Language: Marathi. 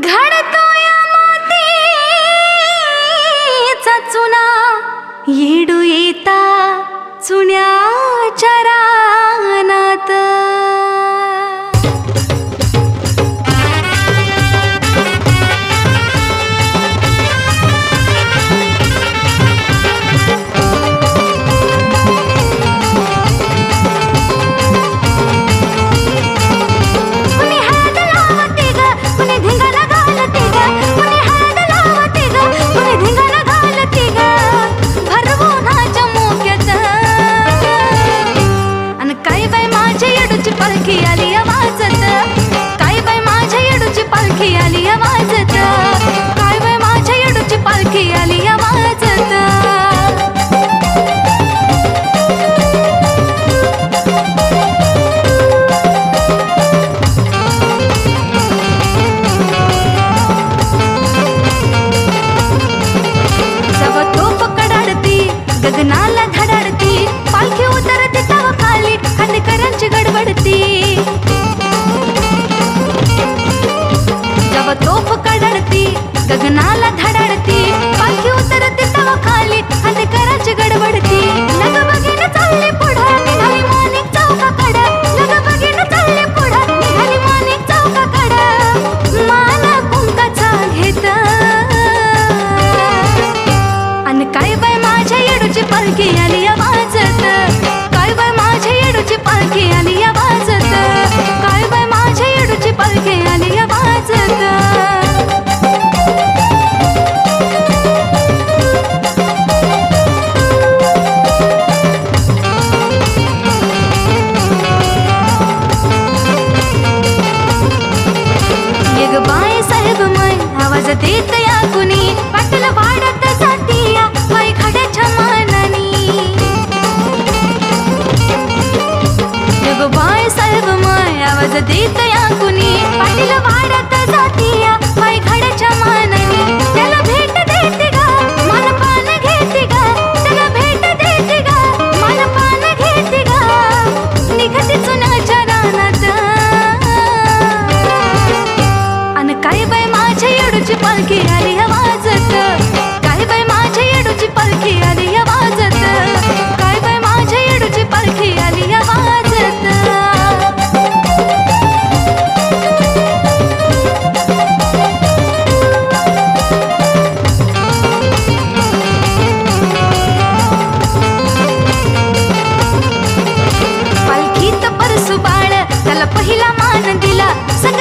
घडतो या मातीचा चुना येडू येता चुन्याच्या பட்டதுன்னா के देत या कुणी पाटील वाढत जातीया. माई घडाच्या माननी. त्याला भेट देते गा. मान पान घेते गा. त्याला भेट देते गा. मन पान घेते गा. निघते चुनाच्या रानात. अन काय बाय माझ्या येडूची पालखी आली ह्या